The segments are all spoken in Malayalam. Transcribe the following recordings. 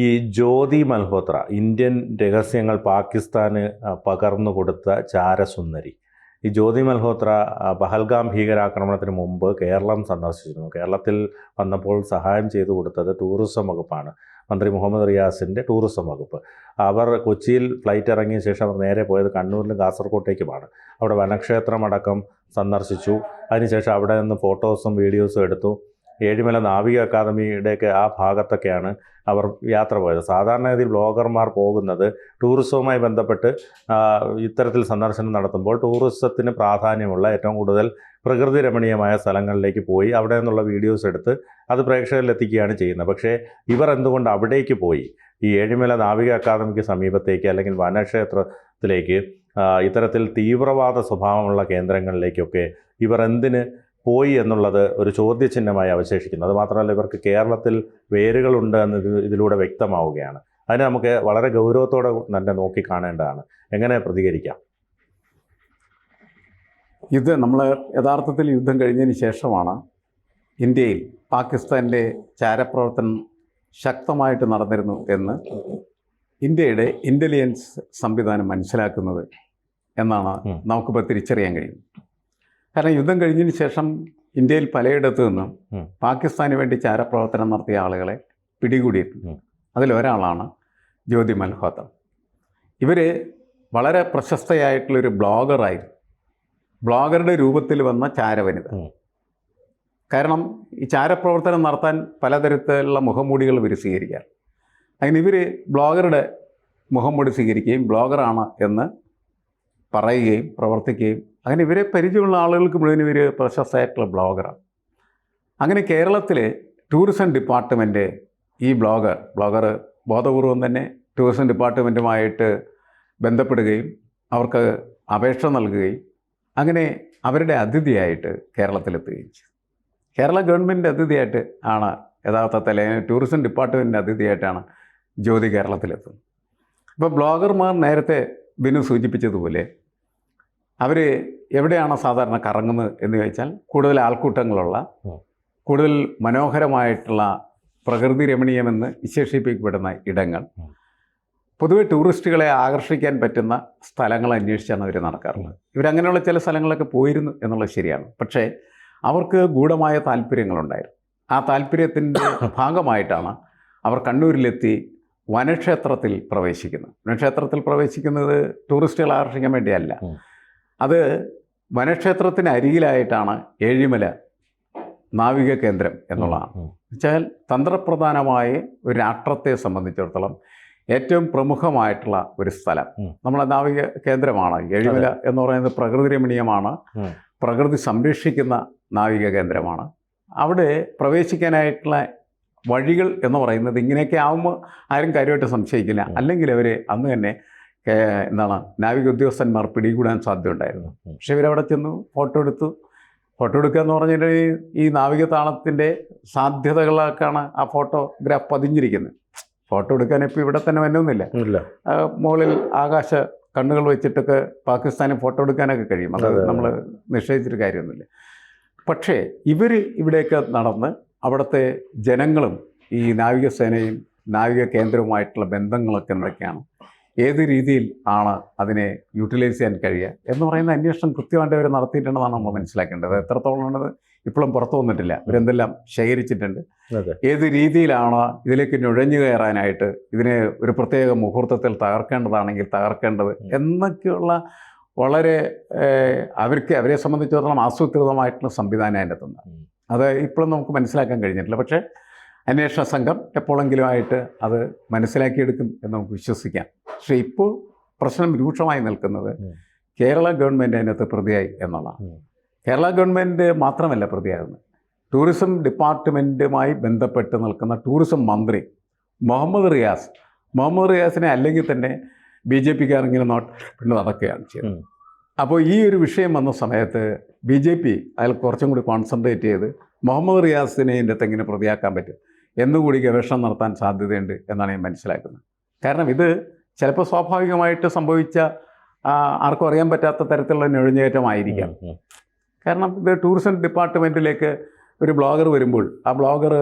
ഈ ജ്യോതി മൽഹോത്ര ഇന്ത്യൻ രഹസ്യങ്ങൾ പാകിസ്ഥാന് പകർന്നു കൊടുത്ത ചാരസുന്ദരി. ഈ ജ്യോതി മൽഹോത്ര പഹൽഗാം ഭീകരാക്രമണത്തിന് മുമ്പ് കേരളം സന്ദർശിച്ചിരുന്നു. കേരളത്തിൽ വന്നപ്പോൾ സഹായം ചെയ്തു കൊടുത്തത് ടൂറിസം വകുപ്പാണ്. മന്ത്രി മുഹമ്മദ് റിയാസിന്റെ ടൂറിസം വകുപ്പ്. അവർ കൊച്ചിയിൽ ഫ്ലൈറ്റ് ഇറങ്ങിയ ശേഷം അവർ നേരെ പോയത് കണ്ണൂരിലും കാസർകോട്ടേക്കുമാണ്. അവിടെ വനക്ഷേത്രമടക്കം സന്ദർശിച്ചു. അതിനുശേഷം അവിടെ നിന്ന് ഫോട്ടോസും വീഡിയോസും എടുത്തു. ഏഴിമല നാവിക അക്കാദമിയുടെയൊക്കെ ആ ഭാഗത്തൊക്കെയാണ് അവർ യാത്ര പോയത്. സാധാരണഗതിയിൽ ബ്ലോഗർമാർ പോകുന്നത് ടൂറിസവുമായി ബന്ധപ്പെട്ട് ഇത്തരത്തിൽ സന്ദർശനം നടത്തുമ്പോൾ ടൂറിസത്തിന് പ്രാധാന്യമുള്ള ഏറ്റവും കൂടുതൽ പ്രകൃതി രമണീയമായ സ്ഥലങ്ങളിലേക്ക് പോയി അവിടെ നിന്നുള്ള വീഡിയോസ് എടുത്ത് അത് പ്രേക്ഷകരിൽ എത്തിക്കുകയാണ് ചെയ്യുന്നത്. പക്ഷേ ഇവർ എന്തുകൊണ്ട് അവിടേക്ക് പോയി? ഈ ഏഴിമല നാവിക അക്കാദമിക്ക് സമീപത്തേക്ക് അല്ലെങ്കിൽ വനക്ഷേത്രത്തിലേക്ക് ഇത്തരത്തിൽ തീവ്രവാദ സ്വഭാവമുള്ള കേന്ദ്രങ്ങളിലേക്കൊക്കെ ഇവർ എന്തിന് പോയി എന്നുള്ളത് ഒരു ചോദ്യചിഹ്നമായി അവശേഷിക്കുന്നു. അത് മാത്രമല്ല ഇവർക്ക് കേരളത്തിൽ വേരുകളുണ്ട് എന്ന് ഇതിലൂടെ വ്യക്തമാവുകയാണ്. അതിനെ നമുക്ക് വളരെ ഗൗരവത്തോടെ തന്നെ നോക്കി കാണേണ്ടതാണ്. എങ്ങനെ പ്രതികരിക്കാം? ഇത് നമ്മൾ യഥാർത്ഥത്തിൽ യുദ്ധം കഴിഞ്ഞതിന് ശേഷമാണ് ഇന്ത്യയിൽ പാകിസ്ഥാന്റെ ചാരപ്രവർത്തനം ശക്തമായിട്ട് നടന്നിരുന്നു എന്ന് ഇന്ത്യയുടെ ഇന്റലിജൻസ് സംവിധാനം മനസ്സിലാക്കുന്നത് എന്നാണ്. നമുക്കിപ്പോൾ തിരിച്ചറിയാൻ കഴിയുന്നത്. കാരണം യുദ്ധം കഴിഞ്ഞതിന് ശേഷം ഇന്ത്യയിൽ പലയിടത്തു നിന്നും. പാകിസ്ഥാന് വേണ്ടി ചാരപ്രവർത്തനം നടത്തിയ ആളുകളെ പിടികൂടിയിട്ടുണ്ട്. അതിലൊരാളാണ് ജ്യോതി മൽഹോത്ര. ഇവർ വളരെ പ്രശസ്തയായിട്ടുള്ളൊരു ബ്ലോഗറായിരുന്നു. ബ്ലോഗറുടെ രൂപത്തിൽ വന്ന ചാരവനിത. കാരണം ഈ ചാരപ്രവർത്തനം നടത്താൻ പലതരത്തിലുള്ള മുഖംമൂടികൾ ഇവർ സ്വീകരിക്കാറ്. അങ്ങനെ ഇവർ ബ്ലോഗറുടെ മുഖംമൂടി സ്വീകരിക്കുകയും ബ്ലോഗറാണ് എന്ന് പറയുകയും പ്രവർത്തിക്കുകയും അങ്ങനെ ഇവരെ പരിചയമുള്ള ആളുകൾക്ക് മുഴുവൻ ഇവർ പ്രശസ്തമായിട്ടുള്ള ബ്ലോഗറാണ്. അങ്ങനെ കേരളത്തിലെ ടൂറിസം ഡിപ്പാർട്ട്മെന്റ് ഈ ബ്ലോഗർ ബ്ലോഗർ ബോധപൂർവം തന്നെ ടൂറിസം ഡിപ്പാർട്ട്മെന്റുമായിട്ട് ബന്ധപ്പെടുകയും അവർക്ക് അപേക്ഷ നൽകുകയും അങ്ങനെ അവരുടെ അതിഥിയായിട്ട് കേരളത്തിലെത്തുകയും ചെയ്തു. കേരള ഗവൺമെന്റ് അതിഥിയായിട്ട് ആണ് യഥാർത്ഥത്തിൽ ടൂറിസം ഡിപ്പാർട്ട്മെന്റിന്റെ അതിഥിയായിട്ടാണ് ജ്യോതി കേരളത്തിലെത്തുന്നത്. ഇപ്പോൾ ബ്ലോഗർമാർ നേരത്തെ ബിനു സൂചിപ്പിച്ചതുപോലെ അവർ എവിടെയാണ് സാധാരണ കറങ്ങുന്നത് എന്ന് ചോദിച്ചാൽ കൂടുതൽ ആൾക്കൂട്ടങ്ങളുള്ള കൂടുതൽ മനോഹരമായിട്ടുള്ള പ്രകൃതി രമണീയമെന്ന് വിശേഷിപ്പിക്കപ്പെടുന്ന ഇടങ്ങൾ. പൊതുവെ ടൂറിസ്റ്റുകളെ ആകർഷിക്കാൻ പറ്റുന്ന സ്ഥലങ്ങൾ അന്വേഷിച്ചാണ് അവർ നടക്കാറുള്ളത്. ഇവരങ്ങനെയുള്ള ചില സ്ഥലങ്ങളൊക്കെ പോയിരുന്നു എന്നുള്ളത് ശരിയാണ്. പക്ഷേ അവർക്ക് ഗൂഢമായ താല്പര്യങ്ങളുണ്ടായിരുന്നു. ആ താല്പര്യത്തിന്റെ ഭാഗമായിട്ടാണ് അവർ കണ്ണൂരിലെത്തി വനക്ഷേത്രത്തിൽ പ്രവേശിക്കുന്നത്. വനക്ഷേത്രത്തിൽ പ്രവേശിക്കുന്നത് ടൂറിസ്റ്റുകളെ ആകർഷിക്കാൻ വേണ്ടിയല്ല. അത് വനക്ഷേത്രത്തിന് അരികിലായിട്ടാണ് ഏഴിമല നാവിക കേന്ദ്രം എന്നുള്ളതാണ്. വെച്ചാൽ തന്ത്രപ്രധാനമായ ഒരു രാഷ്ട്രത്തെ സംബന്ധിച്ചിടത്തോളം ഏറ്റവും പ്രമുഖമായിട്ടുള്ള ഒരു സ്ഥലം. നമ്മളെ നാവിക കേന്ദ്രമാണ്. ഏഴിമല എന്ന് പറയുന്നത് പ്രകൃതി രമണീയമാണ്. പ്രകൃതി സംരക്ഷിക്കുന്ന നാവിക കേന്ദ്രമാണ്. അവിടെ പ്രവേശിക്കാനായിട്ടുള്ള വഴികൾ എന്ന് പറയുന്നത് ഇങ്ങനെയൊക്കെ ആകുമ്പോൾ ആരും കാര്യമായിട്ട് സംശയിക്കില്ല. അല്ലെങ്കിൽ അവർ അന്ന് തന്നെ എന്താണ്? നാവിക ഉദ്യോഗസ്ഥന്മാർ പിടികൂടാൻ സാധ്യതയുണ്ടായിരുന്നു. പക്ഷേ ഇവരവിടെ ചെന്നു ഫോട്ടോ എടുത്തു. ഫോട്ടോ എടുക്കുക എന്ന് പറഞ്ഞാൽ ഈ നാവിക താളത്തിന്റെ സാധ്യതകളൊക്കെയാണ് ആ ഫോട്ടോഗ്രാഫ് പതിഞ്ഞിരിക്കുന്നത്. ഫോട്ടോ എടുക്കാൻ ഇപ്പോൾ ഇവിടെ തന്നെ വന്നൊന്നുമില്ല. മുകളിൽ ആകാശ കണ്ണുകൾ വെച്ചിട്ടൊക്കെ പാകിസ്ഥാനിൽ ഫോട്ടോ എടുക്കാനൊക്കെ കഴിയും. അതെ. നമ്മൾ നിഷേധിച്ചിട്ട് കാര്യമൊന്നുമില്ല. പക്ഷേ ഇവർ ഇവിടെയൊക്കെ നടന്ന് അവിടുത്തെ ജനങ്ങളും ഈ നാവികസേനയും നാവിക കേന്ദ്രവുമായിട്ടുള്ള ബന്ധങ്ങളൊക്കെ എന്തൊക്കെയാണ്? ഏത് രീതിയിൽ ആണ് അതിനെ യൂട്ടിലൈസ് ചെയ്യാൻ കഴിയുക എന്ന് പറയുന്ന അന്വേഷണം കൃത്യമായിട്ട് അവർ നടത്തിയിട്ടുണ്ടെന്നാണ് നമ്മൾ മനസ്സിലാക്കേണ്ടത്. എത്രത്തോളം ഉണ്ടത് ഇപ്പോഴും പുറത്തു വന്നിട്ടില്ല. ഇവരെന്തെല്ലാം ശേഖരിച്ചിട്ടുണ്ട്. ഏത് രീതിയിലാണ് ഇതിലേക്ക് നുഴഞ്ഞു കയറാനായിട്ട് ഇതിനെ ഒരു പ്രത്യേക മുഹൂർത്തത്തിൽ തകർക്കേണ്ടതാണെങ്കിൽ തകർക്കേണ്ടത്. എന്നൊക്കെയുള്ള വളരെ അവർക്ക് അവരെ സംബന്ധിച്ചിടത്തോളം ആസൂത്രിതമായിട്ടുള്ള സംവിധാനം അതിന്റെ അത് ഇപ്പോഴും നമുക്ക് മനസ്സിലാക്കാൻ കഴിഞ്ഞിട്ടില്ല. പക്ഷേ അന്വേഷണ സംഘം എപ്പോഴെങ്കിലും ആയിട്ട് അത് മനസ്സിലാക്കിയെടുക്കും എന്ന് നമുക്ക് വിശ്വസിക്കാം. പക്ഷേ ഇപ്പോൾ പ്രശ്നം രൂക്ഷമായി നിൽക്കുന്നത് കേരള ഗവൺമെന്റ് അതിനകത്ത് പ്രതിയായി എന്നുള്ളതാണ്. കേരള ഗവൺമെന്റ് മാത്രമല്ല പ്രതിയായിരുന്നു ടൂറിസം ഡിപ്പാർട്ട്മെന്റുമായി ബന്ധപ്പെട്ട് നിൽക്കുന്ന ടൂറിസം മന്ത്രി മുഹമ്മദ് റിയാസ് മുഹമ്മദ് റിയാസിനെ അല്ലെങ്കിൽ തന്നെ ബി ജെ പിക്കാരെങ്കിലും നോട്ട് പിന്നെ നടക്കുകയാണ് ചെയ്തത്. അപ്പോൾ ഈ ഒരു വിഷയം വന്ന സമയത്ത് ബി ജെ പി അതിൽ കുറച്ചും കൂടി കോൺസെൻട്രേറ്റ് ചെയ്ത് മുഹമ്മദ് റിയാസിനെ ഇതിന്റെ അകത്ത് എങ്ങനെ പ്രതിയാക്കാൻ പറ്റും? എന്നുകൂടി ഗവേഷണം നടത്താൻ സാധ്യതയുണ്ട് എന്നാണ് ഞാൻ മനസ്സിലാക്കുന്നത്. കാരണം ഇത് ചിലപ്പോൾ സ്വാഭാവികമായിട്ട് സംഭവിച്ച ആർക്കും അറിയാൻ പറ്റാത്ത തരത്തിലുള്ള. ഉം. കാരണം ഇത് ടൂറിസം ഡിപ്പാർട്ട്മെന്റിലേക്ക് ഒരു ബ്ലോഗർ വരുമ്പോൾ ആ ബ്ലോഗർ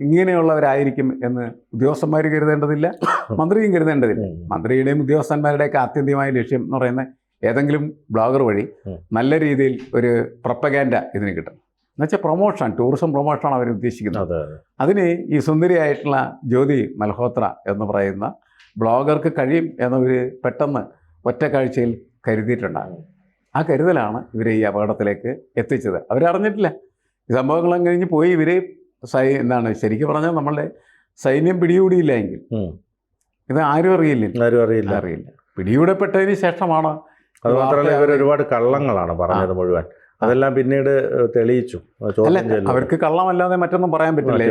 ഇങ്ങനെയുള്ളവരായിരിക്കും എന്ന് ഉദ്യോഗസ്ഥന്മാർ കരുതേണ്ടതില്ല മന്ത്രിയും കരുതേണ്ടതില്ല. മന്ത്രിയുടെയും ഉദ്യോഗസ്ഥന്മാരുടെയൊക്കെ ആത്യന്തികമായ ലക്ഷ്യം എന്ന് പറയുന്നത് ഏതെങ്കിലും ബ്ലോഗർ വഴി നല്ല രീതിയിൽ ഒരു പ്രപ്പഗാൻഡ ഇതിന് കിട്ടും എന്നുവെച്ചാൽ പ്രൊമോഷൻ ടൂറിസം പ്രൊമോഷനാണ് അവർ ഉദ്ദേശിക്കുന്നത് അതെ അതെ. അതിന് ഈ സുന്ദരിയായിട്ടുള്ള ജ്യോതി മൽഹോത്ര എന്ന് പറയുന്ന ബ്ലോഗർക്ക് കഴിയും എന്നവർ പെട്ടെന്ന് ഒറ്റ കാഴ്ചയിൽ കരുതിയിട്ടുണ്ടാകും. ആ കരുതലാണ് ഇവരെ ഈ അപകടത്തിലേക്ക് എത്തിച്ചത്. അവരറിഞ്ഞിട്ടില്ല. ഈ സംഭവങ്ങളും കഴിഞ്ഞ് പോയി ഇവർ സൈ എന്താണ് ശരിക്കും പറഞ്ഞാൽ നമ്മളുടെ സൈന്യം പിടികൂടിയില്ല എങ്കിൽ. ഇത് ആരും അറിയില്ല. ആരും അറിയില്ല. അറിയില്ല. പിടികൂടപ്പെട്ടതിന് ശേഷമാണ് അത് മാത്രമല്ല ഇവർ ഒരുപാട് കള്ളങ്ങളാണ് പറഞ്ഞത് മുഴുവൻ. അതെല്ലാം പിന്നീട് തെളിയിച്ചു. അവർക്ക് കള്ളമല്ലാതെ മറ്റൊന്നും പറയാൻ പറ്റില്ലേ?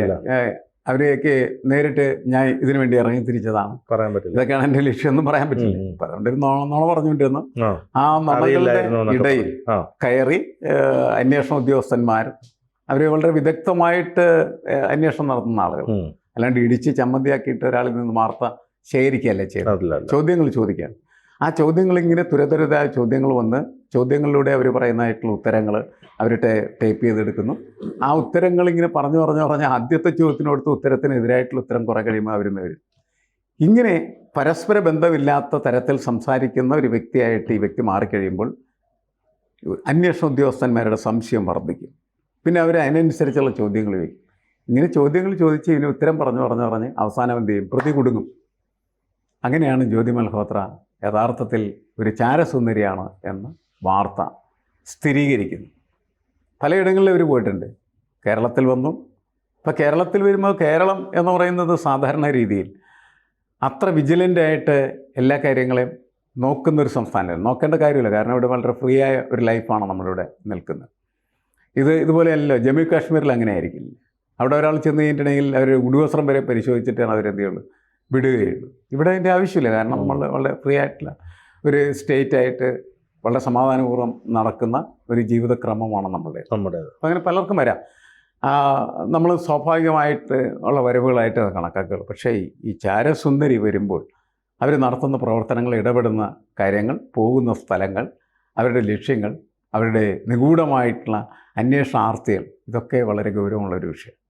അവരെയൊക്കെ നേരിട്ട് ഞാൻ ഇതിനു വേണ്ടി ഇറങ്ങി തിരിച്ചതാണ്. പറയാൻ പറ്റില്ല. ഇതൊക്കെയാണ് എന്റെ ലക്ഷ്യം ഒന്നും പറയാൻ പറ്റില്ല. അതുകൊണ്ട് നോണ പറഞ്ഞുകൊണ്ടിരുന്നു. ആ. എന്നൊക്കെ ഇടയിൽ കയറി അന്വേഷണ ഉദ്യോഗസ്ഥന്മാർ അവർ വളരെ വിദഗ്ധമായിട്ട് അന്വേഷണം നടത്തുന്ന ആളുകൾ. അല്ലാണ്ട് ഇടിച്ച് ചമ്മന്തിയാക്കിയിട്ട് ഒരാളിൽ നിന്ന് വാർത്ത ശേഖരിക്കുകയല്ല ചെയ്യുന്നത് ചോദ്യങ്ങൾ ചോദിക്കാൻ ആ ചോദ്യങ്ങൾ ഇങ്ങനെ തുരതുരതായ ചോദ്യങ്ങൾ വന്ന് ചോദ്യങ്ങളിലൂടെ അവർ പറയുന്നതായിട്ടുള്ള ഉത്തരങ്ങൾ അവർ ടൈപ്പ് ചെയ്തെടുക്കുന്നു. ആ ഉത്തരങ്ങൾ ഇങ്ങനെ പറഞ്ഞു പറഞ്ഞു പറഞ്ഞ് ആദ്യത്തെ ചോദ്യത്തിനോടുത്ത ഉത്തരത്തിനെതിരായിട്ടുള്ള ഉത്തരം കുറേ കഴിയുമ്പോൾ അവർ വരും. ഇങ്ങനെ പരസ്പര ബന്ധമില്ലാത്ത തരത്തിൽ സംസാരിക്കുന്ന ഒരു വ്യക്തിയായിട്ട് ഈ വ്യക്തി മാറിക്കഴിയുമ്പോൾ അന്വേഷണ ഉദ്യോഗസ്ഥന്മാരുടെ സംശയം വർദ്ധിക്കും. പിന്നെ അവർ അതിനനുസരിച്ചുള്ള ചോദ്യങ്ങൾ ചോദിക്കും. ഇങ്ങനെ ചോദ്യങ്ങൾ ചോദിച്ച് ഇതിന് ഉത്തരം പറഞ്ഞു പറഞ്ഞു പറഞ്ഞ് അവസാനം എന്ത് ചെയ്യും? പ്രതി കുടുങ്ങും. അങ്ങനെയാണ് ജ്യോതി മൽഹോത്ര യഥാർത്ഥത്തിൽ ഒരു ചാരസുന്ദരിയാണ് എന്ന് വാർത്ത സ്ഥിരീകരിക്കുന്നു. പലയിടങ്ങളിലും ഇവർ പോയിട്ടുണ്ട്. കേരളത്തിൽ വന്നു ഇപ്പോൾ കേരളത്തിൽ വരുമ്പോൾ കേരളം എന്ന് പറയുന്നത് സാധാരണ രീതിയിൽ അത്ര വിജിലന്റായിട്ട് എല്ലാ കാര്യങ്ങളെയും നോക്കുന്നൊരു സംസ്ഥാനമല്ല. നോക്കേണ്ട കാര്യമില്ല. കാരണം ഇവിടെ വളരെ ഫ്രീ ആയ ഒരു ലൈഫാണ് നമ്മളിവിടെ നിൽക്കുന്നത്. ഇത് ഇതുപോലെയല്ലോ ജമ്മു കാശ്മീരിൽ അങ്ങനെ ആയിരിക്കില്ല അവിടെ ഒരാൾ ചെന്ന് കഴിഞ്ഞിട്ടുണ്ടെങ്കിൽ അവർ ഉടുവസ്ത്രം വരെ പരിശോധിച്ചിട്ടാണ് അവരെന്ത് ചെയ്യുള്ളൂ? വിടുകയുള്ളൂ. ഇവിടെ അതിന്റെ ആവശ്യമില്ല. കാരണം നമ്മൾ വളരെ ഫ്രീ ആയിട്ടുള്ള ഒരു സ്റ്റേറ്റ് ആയിട്ട് വളരെ സമാധാനപൂർവം നടക്കുന്ന ഒരു ജീവിതക്രമമാണ് നമ്മളുടെ നമ്മുടെ അങ്ങനെ പലർക്കും വരാം. നമ്മൾ സ്വാഭാവികമായിട്ട് ഉള്ള വരവുകളായിട്ട് അത് കണക്കാക്കുകയുള്ളൂ പക്ഷേ ഈ- ഈ ചാരസുന്ദരി വരുമ്പോൾ അവർ നടത്തുന്ന പ്രവർത്തനങ്ങൾ ഇടപെടുന്ന കാര്യങ്ങൾ പോകുന്ന സ്ഥലങ്ങൾ അവരുടെ ലക്ഷ്യങ്ങൾ അവരുടെ നിഗൂഢമായിട്ടുള്ള അന്വേഷണാർത്ഥികൾ ഇതൊക്കെ വളരെ ഗൗരവമുള്ള ഒരു വിഷയം.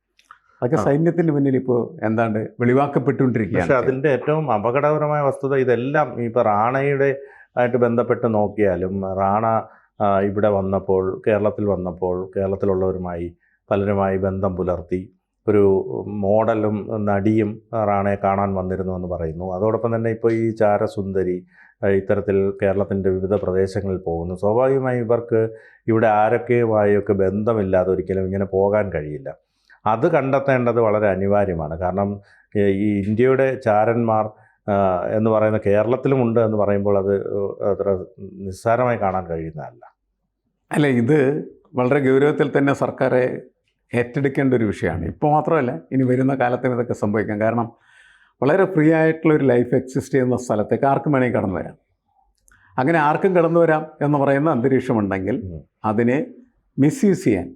അതൊക്കെ സൈന്യത്തിന്റെ സൈന്യത്തിന് മുന്നിൽ ഇപ്പോൾ എന്താണ്ട് പക്ഷെ പക്ഷേ അതിന്റെ ഏറ്റവും അപകടകരമായ വസ്തുത ഇതെല്ലാം ഇപ്പൊ റാണയുടെ ആയിട്ട് ബന്ധപ്പെട്ട് നോക്കിയാലും റാണ ഇവിടെ വന്നപ്പോൾ കേരളത്തിൽ വന്നപ്പോൾ കേരളത്തിലുള്ളവരുമായി പലരുമായി ബന്ധം പുലർത്തി ഒരു മോഡലും നടിയും റാണയെ കാണാൻ വന്നിരുന്നു എന്ന് പറയുന്നു. അതോടൊപ്പം തന്നെ ഇപ്പോൾ ഈ ചാരസുന്ദരി ഇത്തരത്തിൽ കേരളത്തിന്റെ വിവിധ പ്രദേശങ്ങളിൽ പോകുന്നു. സ്വാഭാവികമായും ഇവർക്ക് ഇവിടെ ആരൊക്കെയുമായൊക്കെ ബന്ധമില്ലാതെ ഒരിക്കലും ഇങ്ങനെ പോകാൻ കഴിയില്ല. അത് കണ്ടെത്തേണ്ടത് വളരെ അനിവാര്യമാണ്. കാരണം ഈ ഇന്ത്യയുടെ ചാരന്മാർ എന്ന് പറയുന്ന കേരളത്തിലുമുണ്ട് എന്ന് പറയുമ്പോൾ അത് അത്ര നിസ്സാരമായി കാണാൻ കഴിയുന്നതല്ല. അല്ല ഇത് വളരെ ഗൗരവത്തിൽ തന്നെ സർക്കാരെ ഏറ്റെടുക്കേണ്ട ഒരു വിഷയമാണ്. ഇപ്പോൾ മാത്രമല്ല ഇനി വരുന്ന കാലത്തും ഇതൊക്കെ സംഭവിക്കാം. കാരണം വളരെ ഫ്രീ ആയിട്ടുള്ള ഒരു ലൈഫ് എക്സിസ്റ്റ് ചെയ്യുന്ന സ്ഥലത്തേക്ക് ആർക്കും വേണമെങ്കിൽ കടന്നു വരാം. അങ്ങനെ ആർക്കും കടന്നു വരാം എന്ന് പറയുന്ന അന്തരീക്ഷമുണ്ടെങ്കിൽ അതിനെ മിസ്യൂസ് ചെയ്യാൻ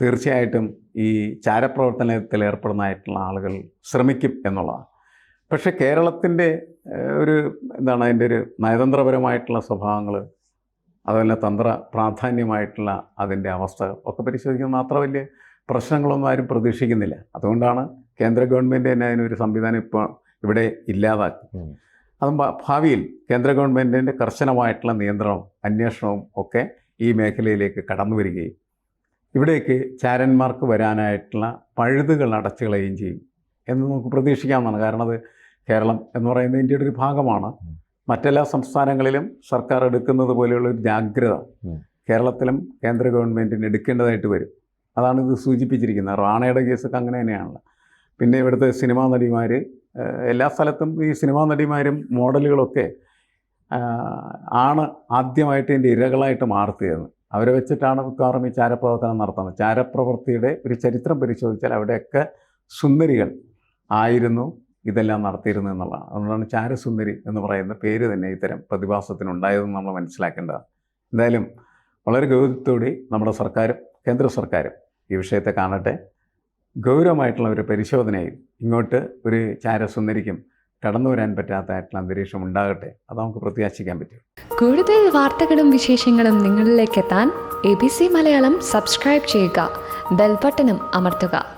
തീർച്ചയായിട്ടും ഈ ചാരപ്രവർത്തനത്തിൽ ഏർപ്പെടുന്നതായിട്ടുള്ള ആളുകൾ ശ്രമിക്കും എന്നുള്ളതാണ്. പക്ഷേ കേരളത്തിന്റെ ഒരു എന്താണ് അതിന്റെ ഒരു നയതന്ത്രപരമായിട്ടുള്ള സ്വഭാവങ്ങൾ അതുപോലെ തന്ത്ര പ്രാധാന്യമായിട്ടുള്ള അതിന്റെ അവസ്ഥ ഒക്കെ പരിശോധിക്കുമ്പോൾ അത്ര വലിയ പ്രശ്നങ്ങളൊന്നും ആരും പ്രതീക്ഷിക്കുന്നില്ല. അതുകൊണ്ടാണ് കേന്ദ്ര ഗവൺമെന്റ് തന്നെ അതിനൊരു സംവിധാനം ഇപ്പോൾ ഇവിടെ ഇല്ലാതാക്കി. അതും ഭാവിയിൽ കേന്ദ്ര ഗവൺമെന്റിന്റെ കർശനമായിട്ടുള്ള നിയന്ത്രണവും അന്വേഷണവും ഒക്കെ ഈ മേഖലയിലേക്ക് കടന്നു വരികയും ഇവിടേക്ക് ചാരന്മാർക്ക് വരാനായിട്ടുള്ള പഴുതുകൾ അടച്ചു കളയുകയും ചെയ്യും എന്ന് നമുക്ക് പ്രതീക്ഷിക്കാവുന്നതാണ്. കാരണം അത് കേരളം എന്ന് പറയുന്നത് ഇന്ത്യയുടെ ഒരു ഭാഗമാണ്. മറ്റെല്ലാ സംസ്ഥാനങ്ങളിലും സർക്കാർ എടുക്കുന്നത് പോലെയുള്ള ഒരു ജാഗ്രത. കേരളത്തിലും കേന്ദ്ര ഗവൺമെന്റിന് എടുക്കേണ്ടതായിട്ട് വരും. അതാണ് ഇത് സൂചിപ്പിച്ചിരിക്കുന്നത്. റാണയുടെ കേസൊക്കെ അങ്ങനെ തന്നെയാണല്ലോ. പിന്നെ ഇവിടുത്തെ സിനിമാ നടിമാർ എല്ലാ സ്ഥലത്തും ഈ സിനിമാ നടിമാരും മോഡലുകളൊക്കെ ആണ് ആദ്യമായിട്ട് എന്റെ ഇരകളായിട്ട് മാർത്തിയത് അവരെ വെച്ചിട്ടാണ് മിക്കവാറും ഈ ചാരപ്രവർത്തനം നടത്തുന്നത്. ചാരപ്രവൃത്തിയുടെ ഒരു ചരിത്രം പരിശോധിച്ചാൽ അവിടെയൊക്കെ സുന്ദരികൾ ആയിരുന്നു ഇതെല്ലാം നടത്തിയിരുന്നത് എന്നുള്ളതാണ്. അതുകൊണ്ടാണ് ചാരസുന്ദരി എന്ന് പറയുന്ന പേര് തന്നെ ഇത്തരം പ്രതിഭാസത്തിനുണ്ടായതെന്ന് നമ്മൾ മനസ്സിലാക്കേണ്ടതാണ്. എന്തായാലും വളരെ ഗൗരവത്തോടെ നമ്മുടെ സർക്കാരും കേന്ദ്ര സർക്കാരും ഈ വിഷയത്തെ കാണട്ടെ. ഗൗരവമായിട്ടുള്ള ഒരു പരിശോധനയിൽ ഇങ്ങോട്ട് ഒരു ചാരസുന്ദരിക്കും കടന്നു വരാൻ പറ്റാത്തതായിട്ടുള്ള അന്തരീക്ഷം ഉണ്ടാകട്ടെ? അത് നമുക്ക് പ്രത്യാശിക്കാൻ പറ്റും. കൂടുതൽ വാർത്തകളും വിശേഷങ്ങളും നിങ്ങളിലേക്ക് എത്താൻ A B C Malayalam subscribe ചെയ്യുക. ബെൽബട്ടനും അമർത്തുക.